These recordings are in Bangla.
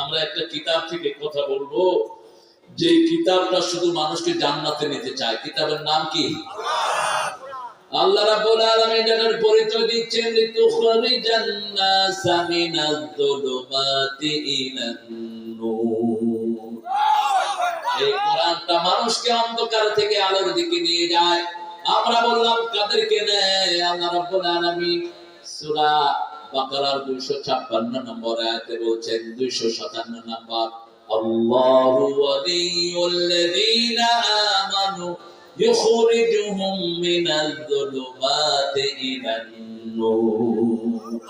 আমরা একটা কিতাব থেকে কথা বলব। যে কিতাবটা শুধু মানুষকে জান্নাতে নিতে চায়, কিতাবের নাম কি? আল্লাহ রাব্বুল আলামিন পরিচয় দিচ্ছেন মিনাজ যুলুমাতি ইলান নূর। এই কোরআনটা মানুষকে অন্ধকার থেকে আলোর দিকে নিয়ে যায়। আমরা বললাম, কাদেরকে নেয় আল্লাহ রাব্বুল আলামিন? সূরা বাকারার 256 নম্বর আয়াতে বলছেন 257 নম্বর আল্লাহু ওয়ালিয়ুল্লাযীনা আমানু يخرجهم من الظلمات إلى النور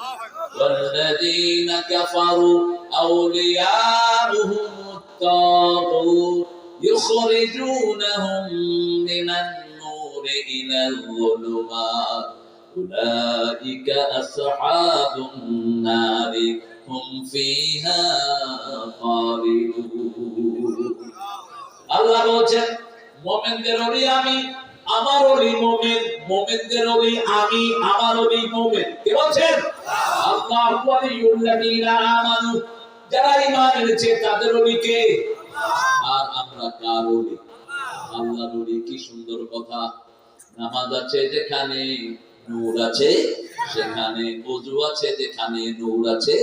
والذين كفروا أولياؤهم الطاغوت يخرجونهم من النور إلى الظلمات أولئك أصحاب النار هم فيها خالدون আল্লাহ বলছেন মোমেনদের অলি আমি আমার অলি মোমেন মোমেনদের অলি আমি আমার অলি মোমেন কে বলছেন আল্লাহ ওয়ালিউল্লাযীনা আমানু যারা ঈমান এনেছে তাদের অলি কে আর আমরা কার অলি আল্লাহর অলি কি সুন্দর কথা নামাজ আছে যেখানে নূর আছে সেখানে ওযু আছে, যেখানে নূর আছে।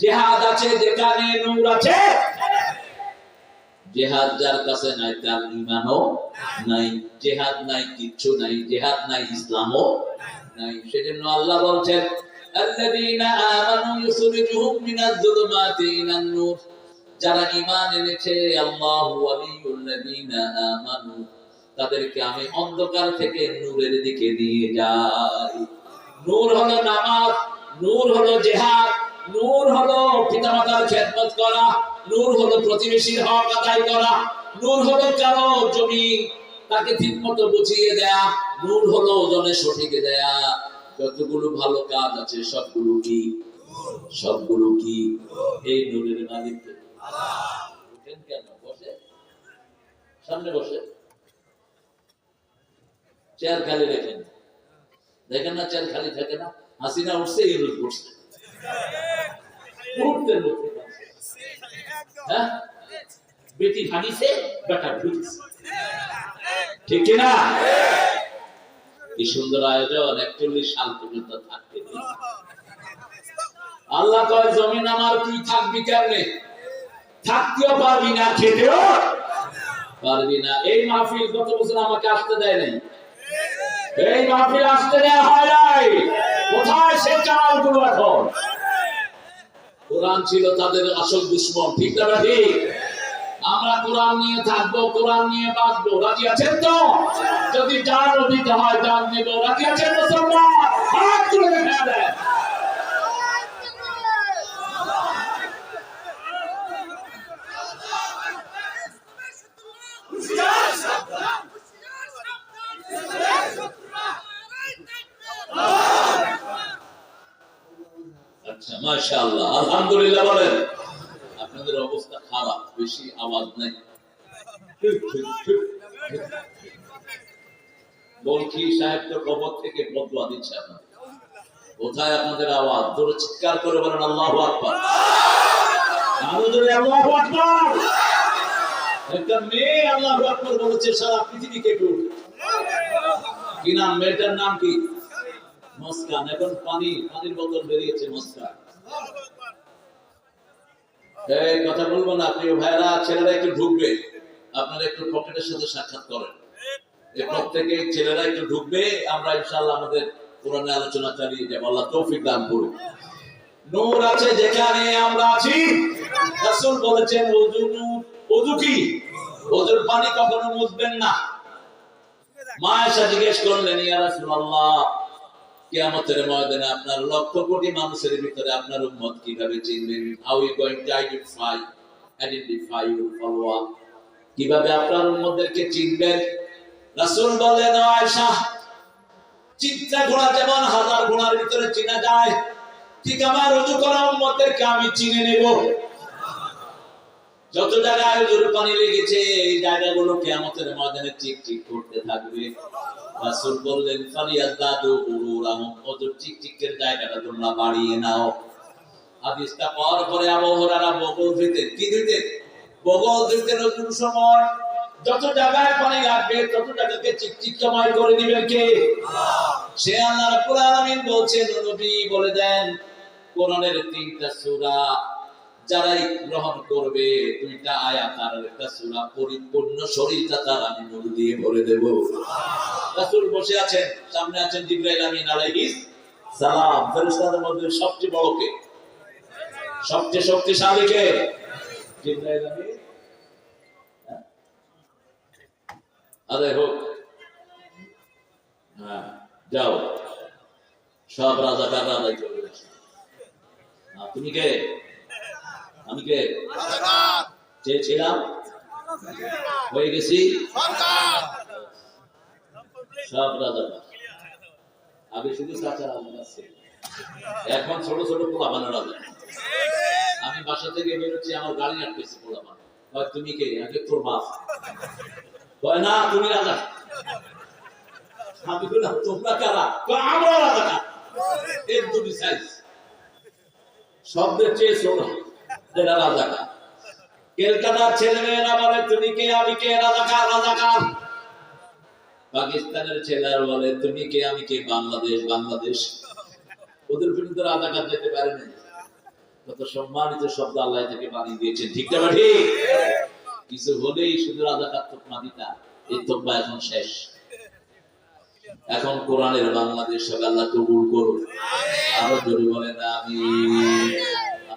জিহাদ আছে, যেখানে নূর আছে। জেহাদ যার কাছে নাই, তার ইমানও নাই। জেহাদ নাই, কিচ্ছু নাই। জেহাদ নাই, ইসলামও নাই। সেজন্য আল্লাহ বলছেন, আল্লাযীনা আমানু ইখরিজুহুম মিনাজ যুলুমাতি ইলান নূর। যারা ঈমান এনেছে, আল্লাহু ওয়ালিয়ুল্লাযীনা আমানু তাদেরকে আমি অন্ধকার থেকে নূরের দিকে নিয়ে যাই। নূর হলো নামাজ, নূর হলো জেহাদ, নূর হলো পিতামাতার খেদমত করা, নূর হলো প্রতিবেশীর হক আদায় করা, নূর হলো কারও জমি তাকে ঠিক মতো বুঝিয়ে দেয়া, নূর হলো ওজনে সঠিক দেয়া। যতগুলো ভালো কাজ আছে, সবগুলো কি? সবগুলো কি? এই নূরের মালিক কেন? বসে? সামনে বসে। চেয়ার খালি রেখেন। দেখেন না চেয়ার খালি থাকে না? হাসিনা উঠছে করছে মুহূর্তের মধ্যে। হ্যাঁ? বেটি বেটা ঢুকছে ঠিক কি সুন্দর আয়োজন একচল্লিশ সাল পর্যন্ত আল্লাহ কয়, জমিন আমার, তুই থাকবি কেমনে? থাকতেও পারবি না, খেতেও পারবি না। এই মাহফিল গত বছর আমাকে আসতে দেয় নাই? এই ছিল তাদের আসল দুশ্মন, ঠিক আমরা কোরআন নিয়ে থাকব, কোরআন নিয়ে বাঁচবো। রাজি আছেন তো? যদি জান দিতে হয় জান নেব। রাজি মুসলমান? মাশাআল্লাহ, আলহামদুলিল্লাহ বলেন। আপনাদের অবস্থা খারাপ, বেশি আওয়াজ নাই। সাহেব তো কবর থেকে বদলা দিচ্ছে কোথায় আপনাদের আওয়াজ? জোরে চিৎকার করে বলেন, আল্লাহু আকবার। আরও জোরে আকবার। একটা মেয়ে আকবার বলেছে, সারা পৃথিবী কেঁপে উঠে। কি নাম? মেয়েটার নাম কি? মস্কান। এখন পানি, পানির বোতল বেরিয়েছে মস্কান। এই কথা বলব না, প্রিয় ভাইরা ছেলেরা একটু ঢুকবে। আপনারা একটু পকেটের সাথে সাক্ষাৎ করেন। এই প্রত্যেকে ছেলেরা একটু ঢুকবে, আমরা ইনশাআল্লাহ আমাদের পুরানো আলোচনা চালিয়ে যাব। আল্লাহ তৌফিক দান করুন। নূর আছে যেখানে আমরা আছি। রাসূল বলেছেন, ওযু ওযু কি? ওযুর পানি কখনো মুছবেন না। মা এসে জিজ্ঞেস করলেন, ইয়া রাসূলুল্লাহ কিয়ামতের ময়দানে আপনার লক্ষ কোটি মানুষের ভিতরে আপনার উম্মত কীভাবে চিনবেন how you going to identify identify your follower কীভাবে আপনার উম্মতদেরকে চিনবেন রাসূল বলেন আয়েশা, চিন্তা ঘোড়া যেমন হাজার ঘোড়ার ভিতরে চিনা যায়, ঠিক আমার রুজু করা উম্মতদেরকে আমি চিনে নেব। যত জায়গায় ওজুর পানি লেগেছে, এই জায়গাগুলো কিয়ামতের ময়দানে চিক চিক করতে থাকবে। বললেন চিক চিকের জায়গাটা তোমরা বাড়িয়ে নাও। হাদিসটা পাওয়ার পরে বগল ধুইতেন কি ধুইতেন বগল ধুইতেন ওই সময়। যত জায়গায় পানি লাগবে তত জায়গাকে করে দিবেন কে? সে আল্লাহ রাব্বুল আলামিন বলছেন নবী, বলে দেন, কোরআনের তিনটা সূরা যারাই গ্রহণ করবে, দুইটা আয়াত আর একটা সূরা পরিপূর্ণ শরীরটা তার আমি নূর দিয়ে ভরে দেব। রাসূল বসে আছেন, সামনে আছেন আমিন আলাইহিস সালাম। ফেরেশতাদের মধ্যে সবচেয়ে বড় কে? সবচেয়ে শক্তিশালী কে? আমিন। হ্যাঁ। আরে হোক। হ্যাঁ যাও। সব রাজাই চলে গেছে তুমি কে? আমি কে চেয়েছিলাম হয়ে গেছি। সব রাজাকার আগে শুধু চাচা রাজাকার ছিল এখন ছোট ছোট পোলাপানো রাজা। আমি বাসা থেকে বেরোচ্ছি আমার গাড়ি আটকেছে পোলাপান তুমি কে? আগে তোর বাপ কয় না তুমি রাজা। আমি বললাম তোমরা কারা? আমরা রাজা এর দুটি সাইজ শব্দের চেয়ে ছোট। বলে পাকিস্তানের ছেলেরা বলে তুমি কে, আমি কে, বাংলাদেশ বাংলাদেশ? ওদের বিরুদ্ধে রাজাকার যেতে পারে না কত সম্মানিত শব্দ আল্লাহ থেকে বানিয়ে দিয়েছেন, ঠিক না ঠিক? কিছু হলেই শুধু রাজাকার তোকমা দিতা এই তোকমা এখন শেষ। এখন কোরআনের বাংলাদেশ আল্লাহ কবুল করুন আরও জোরে বলেন আমি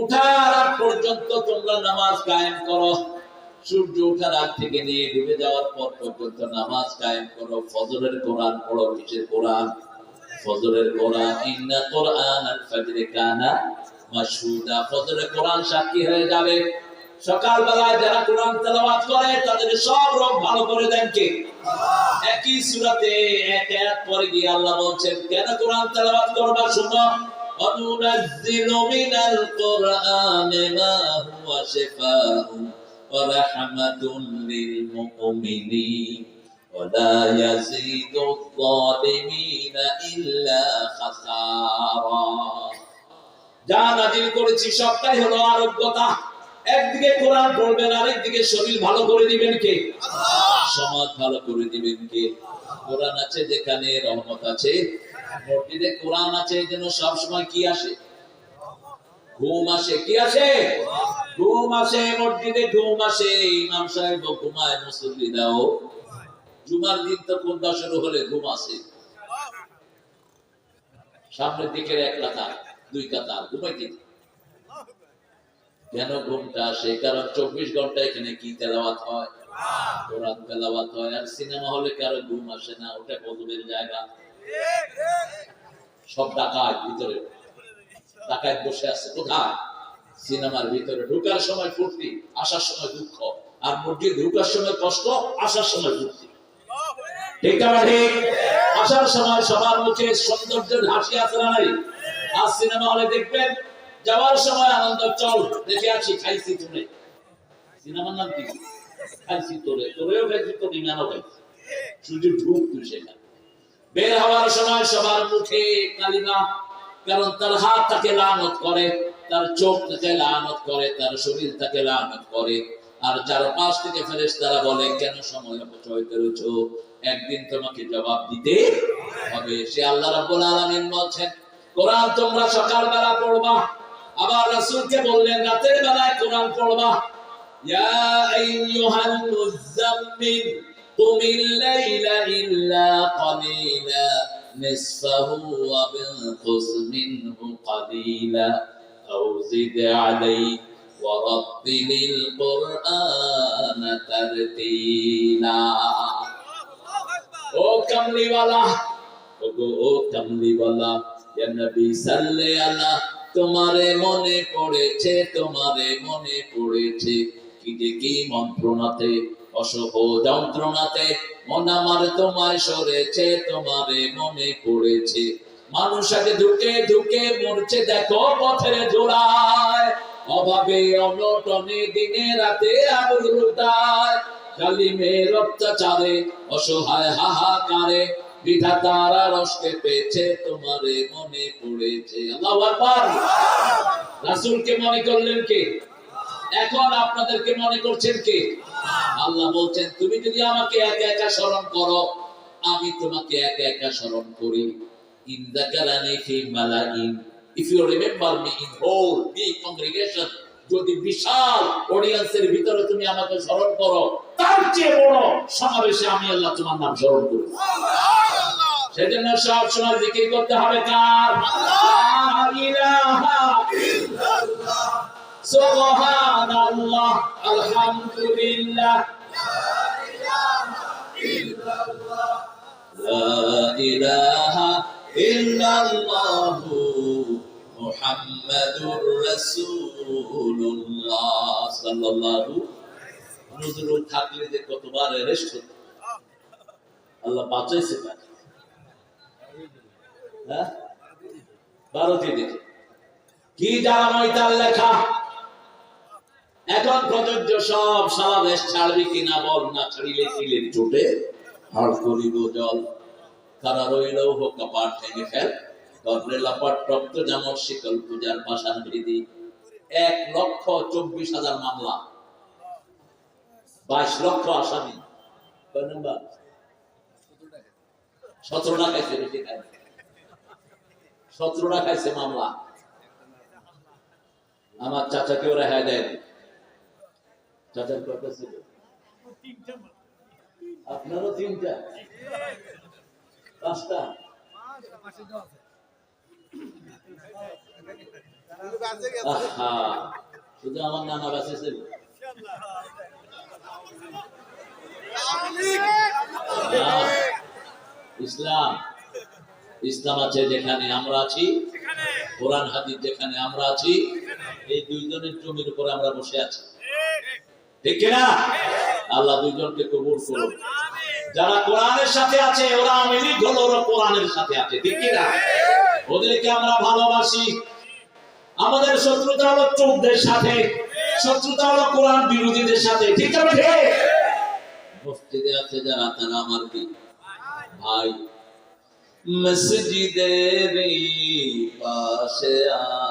উঠার আগ পর্যন্ত তোমরা নামাজ কায়েম করো। সূর্য ওঠার আগ থেকে নিয়ে ডুবে যাওয়ার পর পর্যন্ত নামাজ কায়েম করো। ফজরের কোরআন পড়ো কিসের কোরআন। ফজরের কোরআন, ইন্না কোরআন আল ফাজরে কানা মাশহুদা। ফজরের কোরআন সাক্ষী হয়ে যাবে। সকাল বেলায় যারা কোরআন তেলাওয়াত করে, তাদের সব রোগ ভালো করে দেন কে? একই সূরাতে এক এক পরে গিয়ে আল্লাহ বলছেন, কেন কোরআন তেলাওয়াত করবা? শুনো وننزل من القرآن ما هو شفاء ورحمة للمؤمنين ولا يزيد الظالمين إلا خسارا যা নাজিল করেছি সবটাই হলো আরোগ্যতা একদিকে কোরআন পড়বেন আরেকদিকে শরীর ভালো করে দিবেন কে করে দিবেন কে? কোরআন আছে যেখানে রহমত আছে। মসজিদে কোরআন আছে সবসময় কি আসে? ঘুম আসে। কি আসে? ঘুম আসে, মসজিদে ঘুম আসে। ইমাম সাহেব ঘুমায় জুমার দিন তো কোনটা শুরু হলে ঘুম আসে? সামনের দিকে এক কাতার, দুই কাতার, ঘুমাইতে কেন ঘুমটা আসে? কারণ চব্বিশ ঘণ্টা এখানে কি তেলাওয়াত হয়? কোরআন তেলাওয়াত হয়। আর সিনেমা হলে ঘুম আসে না? ওটা জায়গা। সব ডাকাত ভিতরে। ডাকাত বসে আছে। কোথায়? সিনেমার ভিতরে। ঢুকার সময় ফুর্তি, আসার সময় দুঃখ। আর মসজিদ ঢুকার সময় কষ্ট, আসার সময় ফুর্তি। ঠিক আসার সময় সবার মুখে সৌন্দর্যের হাসি না নাই? আর সিনেমা হলে দেখবেন, যাওয়ার সময় আনন্দ, চল, দেখে আছি খাইছি তুমি সিনেমার নাম কি? খাইছি তোরে, তোরেও খাইছি খাইছি শুধু ঢুক তুই সেখানে। বের হওয়ার সময় সবার মুখে কালিমা, কারণ তার হাত তাকে লানত করে, তার চোখ তাকে লানত করে, তার শরীর তাকে লানত করে। আর থেকে ফেরেস তারা বলে, কেন সময় অপচয় করেছ? একদিন তোমাকে জবাব দিতে হবে। সে আল্লাহ রাব্বুল আলামিন বলছেন, কোরআন তোমরা সকালবেলা পড়বা। আবার রাসূলকে বললেন, রাতের বেলায় কোরআন পড়বা। ইয়া আইয়ুহাল মুযাম্মিল قم الليل إلا قليلا نصفه وانقص منه قليلا أو زد عليه ورتل القرآن ترتيلا ও কামলিওয়ালা ওগো ও কামলিওয়ালা ইয়া নবী সাল্লি আলা তোমারে মনে পড়েছে তোমারে মনে পড়েছে কি যে মন্ত্রণাতে, অসহ যন্ত্রণাতে, মন আমার তোমায় সরেছে, তোমারে মনে পড়েছে। মানুষ ঢুকে ঢুকে মরছে, দেখো পথের জোড়ায়। অভাবে, অনটনে, দিনে, রাতে আগুন লুটায়। জালিমের অত্যাচারে অসহায় হাহাকারে, বিধাতারা রসকে পেয়েছে, তোমারে মনে পড়েছে। আল্লাহু রাসূলকে মনে করলেন কে? এখন আপনাদেরকে মনে করছেন কে? আল্লাহ বলছেন তুমি যদি আমাকে একা একা স্মরণ করো আমি তোমাকে একা একা স্মরণ করি। ইন ফি মালাইন। If you remember me in whole congregation যদি বিশাল অডিয়েন্সের ভিতরে তুমি আমাকে স্মরণ করো তার চেয়ে বড় সমাবেশে আমি আল্লাহ তোমার নাম স্মরণ করি। সেজন্য সব সময় জিকির করতে হবে কার? লা ইলাহা সুবহানাল্লাহ, আলহামদুলিল্লাহ। লা ইলাহা ইল্লাল্লাহ মুহাম্মাদুর রাসূলুল্লাহ সাল্লাল্লাহু নজরুল থাকলে যে কতবার অ্যারেস্ট হতো। আল্লাহ বাঁচাইছে তাকে। হ্যাঁ? ভারতীয় দেখে কি জানাময় তার লেখা? এখন প্রযোজ্য সব সারা দেশ ছাড়বি কিনা বল না ছাড়িলে কিলের চোটে? হাড় করিব জল। তারা রইল কপাট ভেঙে ফেল। লাপাট রক্ত শিকল পূজার পাশান এক লক্ষ চব্বিশ হাজার মামলা। বাইশ লক্ষ আসামি। সতেরোটা খাইছে বেশি খাই খাইছে মামলা। আমার চাচাকেও রেহাই দেন চাচার কয়টা ছিল? আপনারও তিনটা? পাঁচটা? শুধু আমার নানা বাসে ছিল। ইসলাম ইসলাম আছে যেখানে আমরা আছি, কোরআন হাদিস যেখানে আমরা আছি, এই দুইজনের জমির উপরে আমরা বসে আছি। ঠিক কিনা? আল্লাহ দুইজনকে কবুল করুন যারা কোরআনের সাথে আছে, ওরা আমেরিক হলো ওরা কোরআনের সাথে আছে, ঠিক কিনা? ওদেরকে আমরা ভালোবাসি। আমাদের শত্রুতা হলো চোখদের সাথে, শত্রুতা হলো কোরআন বিরোধীদের সাথে, ঠিক আছে মসজিদে আছে যারা, তারা আমার কি? ভাই। মসজিদের পাশে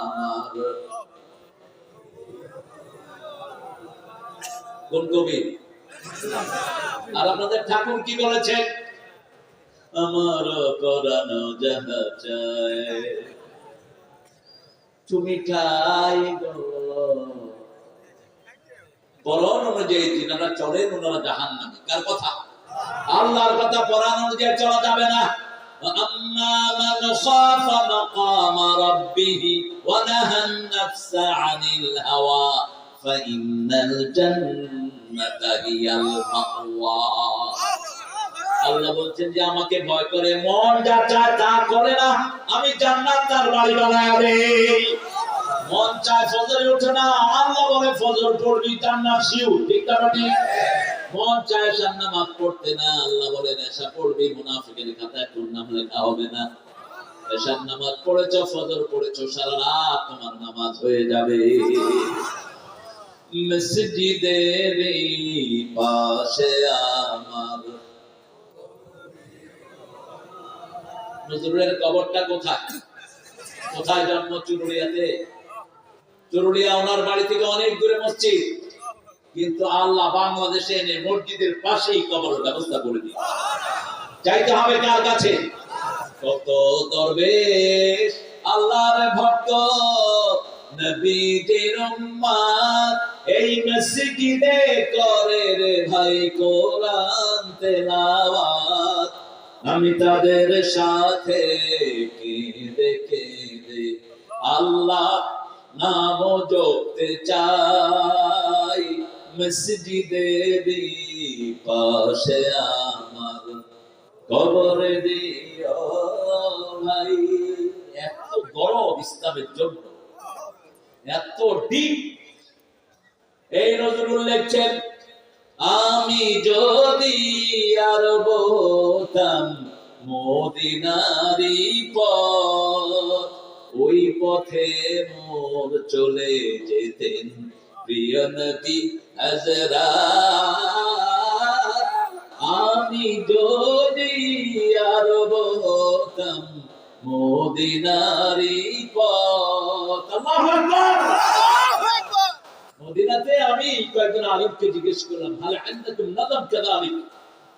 আমার কোন কবি আর আপনাদের ঠাকুর কি বলেছেন আমার করানো যাহা চায় তুমি ঠাই গো বলন অনুযায়ী যিনারা চলেন ওনারা জাহান নামে কার কথা আল্লাহর কথা পড়ান অনুযায়ী চলা যাবে না وأما من خاف مقام ربه ونهى النفس عن الهوى فإن الجنة هي المأوى আল্লাহ বলছেন যে আমাকে ভয় করে, মন যা চায় তা করে না, আমি জান্নাত তার বাড়ি মন চায় ফজরে ওঠে না, আল্লাহ বলে, ফজর পড়বি, জান্নাত শিউ, ঠিক না মন চায় না, আল্লাহ বলে, নেশা পড়বি, মুনাফিকের খাতায় তোর নাম লেখা হবে না। এশার নামাজ পড়েছ, ফজর পড়েছ, সারা রাত তোমার নামাজ হয়ে যাবে। মসজিদের পাশে আমার। নজরুলের কবরটা কোথায়? কোথায় জন্ম চুরুলিয়াতে? চুরুলিয়া ওনার বাড়ি থেকে অনেক দূরে মসজিদ। কিন্তু আল্লাহ বাংলাদেশে এনে মসজিদের পাশেই কবর ব্যবস্থা করে দিয়ে চাইতে হবে কার কাছে? কত দরবেশ, আল্লাহর ভক্ত নবীজির উম্মত এই মসজিদে করে রে ভাই কোরআন তেলাওয়াত আমি তাদের সাথে কেঁদে কেঁদে আল্লাহ নাম জপতে চাই। মসজিদের পাশে আমার কবরে দিও ভাই। এত গরম ইসলামের জন্য, এত ডিপ এই নজরুল লেখছেন, আমি যদি আর বলতাম মদিনারি পথ, ওই পথে মোর চলে যেতেন প্রিয় নবী হযরত। আমি যদি আর বলতাম মদিনারি পথ, আল্লাহু মদিনাতে আমি কয়েকজন আলিমকে জিজ্ঞেস করলাম ভালো আন্দাকুম নাদাম কাদালিক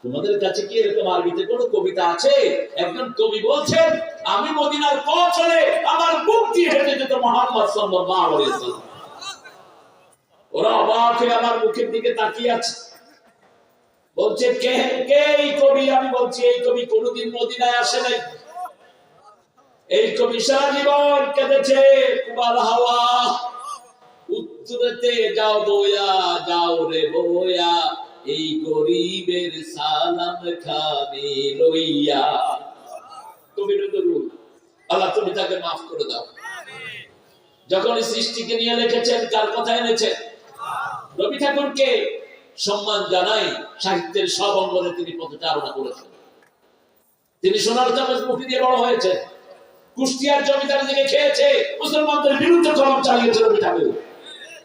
তোমাদের কাছে কি এরকম আরবিতে কোনো কবিতা আছে? একজন কবি বলছেন, আমি মদিনার পথ চলে আমার বুক দিয়ে হেঁটে যেত মোহাম্মদ সাল্লাল্লাহু আলাইহি ওয়াসাল্লাম। ওরা অবাক হয়ে আমার মুখের দিকে তাকিয়ে আছে। বলছে, কে কে এই কবি? আমি বলছি, এই কবি কোনোদিন মদিনায় আসে নাই। এই কবি সারা জীবন কেঁদেছে কুমার হাওয়া। উত্তরতে যাও বয়া যাও রে বয়া। এই গরিবের সালাম খানি লইয়া। কবি নজরুল আল্লাহ, তুমি তাকে মাফ করে দাও। যখন সৃষ্টিকে নিয়ে লিখেছেন, কার কথা এনেছেন রবি ঠাকুরকে সম্মান জানাই সাহিত্যের সব অঙ্গনে তিনি পদচারণা করেছেন। তিনি সোনার চামচ মুখি দিয়ে বড় হয়েছে কুষ্টিয়ার জমিদার দিকে খেয়েছে, মুসলমানদের বিরুদ্ধে কলম চালিয়েছে রবি ঠাকুর।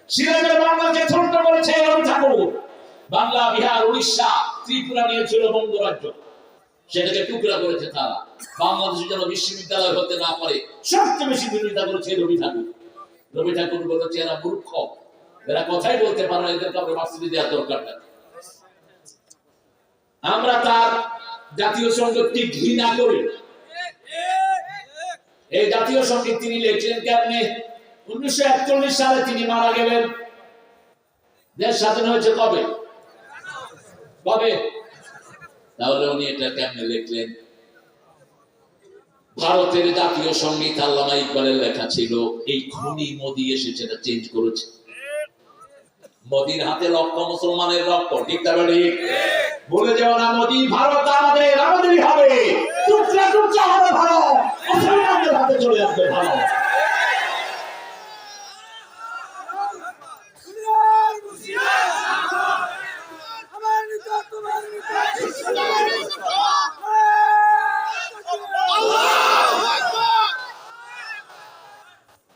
সিরাজের বাংলাকে ছোট্ট করেছে রবি ঠাকুর বাংলা, বিহার, উড়িষ্যা, ত্রিপুরা নিয়েছিল বঙ্গরাজ্য সেটাকে টুকরা করেছে তারা। বাংলাদেশে যেন বিশ্ববিদ্যালয় হতে না পারে, সবচেয়ে বেশি বিরোধিতা করেছে রবি ঠাকুর। রবি ঠাকুর বলেছে, এরা মূর্খ। এরা কথাই বলতে পারে না, এদেরকে আমরা দেওয়ার দরকার নেই। আমরা তার জাতীয় সঙ্গীতকে ঘৃণা করি। এই জাতীয় সংগীত তিনি লিখলেন কেমনে? সালে তিনি মারা গেলেন। দেশ স্বাধীন হয়েছে কবে? কবে? তাহলে উনি এটা কেমনে লিখলেন? ভারতের জাতীয় সংগীত আল্লামা ইকবালের লেখা ছিল, এই খুনি মোদি এসে সেটা চেঞ্জ করেছে। মোদির হাতে লক্ষ মুসলমানের রক্ত, ঠিক ঠিক? বলে যাও না মোদি, ভারত আমাদের, আমাদেরই হবে টুকরা টুকরা হবে ভারত মুসলমানদের হাতে চলে আসবে ভারত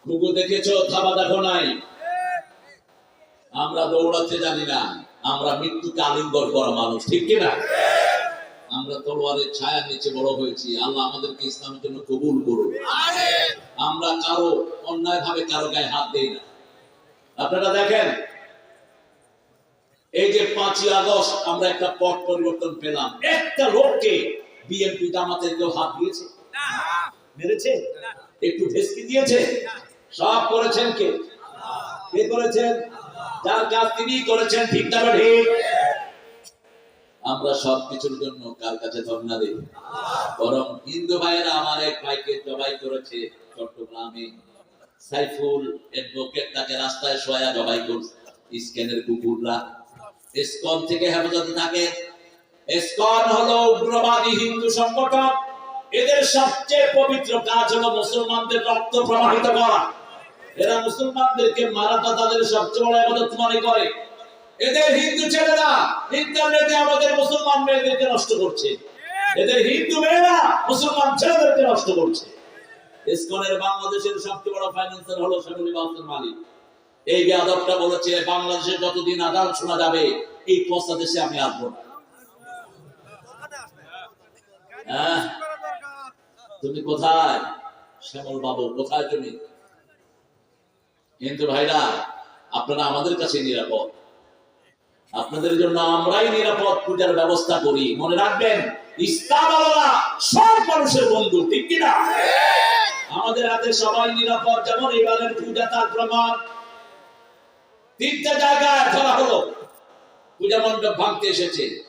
কুকুর দেখেছ থাবা দেখো নাই আমরা দৌড়াতে জানি না আলিঙ্গন করা মানুষ, ঠিক কিনা? আমরা তলোয়ারের ছায়ার নিচে বড় হয়েছি, আল্লাহ আমাদেরকে ইসলামের জন্য কবুল করুন আমরা কারও অন্যায় ভাবে কারও গায়ে হাত দেই না। আপনারা দেখেন, এই যে পাঁচই আগস্ট আমরা একটা পট পরিবর্তন পেলাম। একটা লোককে বিএনপি জামাতের কেউ হাত দিয়েছে? মেরেছে? একটু ভেসকি দিয়েছে? সব করেছেন কে? কে করেছেন? যার কাজ তিনি করেছেন, ঠিক না ঠিক? আমরা সব কিছুর জন্য কার কাছে ধর্ণা দিই? বরং হিন্দু ভাইয়েরা আমার এক ভাইকে জবাই করেছে চট্টগ্রামে। সাইফুল অ্যাডভোকেট তাকে রাস্তায় শোয়া জবাই করছে। স্ক্যানের কুকুররা। ইসকন থেকে হেফাজতে থাকে। ইসকন হলো উগ্রবাদী হিন্দু সংগঠন। এদের সবচেয়ে পবিত্র কাজ হলো মুসলমানদের রক্ত প্রবাহিত করা। এরা মুসলমানদেরকে মারাটা তাদের সবচেয়ে বড় ইবাদত মনে করে। এদের হিন্দু ছেলেরা ইন্টারনেটে আমাদের মুসলমান মেয়েদেরকে নষ্ট করছে। এদের হিন্দু মেয়েরা মুসলমান ছেলেদেরকে নষ্ট করছে। ইসকনের বাংলাদেশের সবচেয়ে বড় ফাইন্যান্সার হলো মালিক। এই বেয়াদবটা বলেছে, বাংলাদেশে যতদিন শোনা যাবে, এই দেশে আমি আসব না। হ্যাঁ তুমি কোথায়? শ্যামল বাবু, কোথায় তুমি? হিন্দু ভাইরা, আপনারা আমাদের কাছে নিরাপদ। আপনাদের জন্য আমরাই নিরাপদ পূজার ব্যবস্থা করি। মনে রাখবেন ইসলাম সব মানুষের বন্ধু, ঠিক কিনা আমাদের হাতে সবাই নিরাপদ। যেমন এবারের পূজা, তার প্রমাণ। তিনটা জায়গায় ধরা হলো। পূজা মণ্ডপ ভাঙতে এসেছে।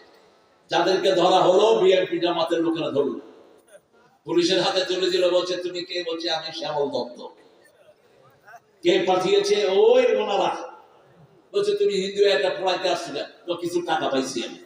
যাদেরকে ধরা হলো, বিএনপি জামাতের লোকেরা ধরলো। পুলিশের হাতে চলে দিল, বলছে, তুমি কে? বলছে, আমি শ্যামল দত্ত। কে পাঠিয়েছে? ওই ওনারা। বলছে তুমি হিন্দু একটা পড়াইতে আসছিলে তো কিছু টাকা পাইছি আমি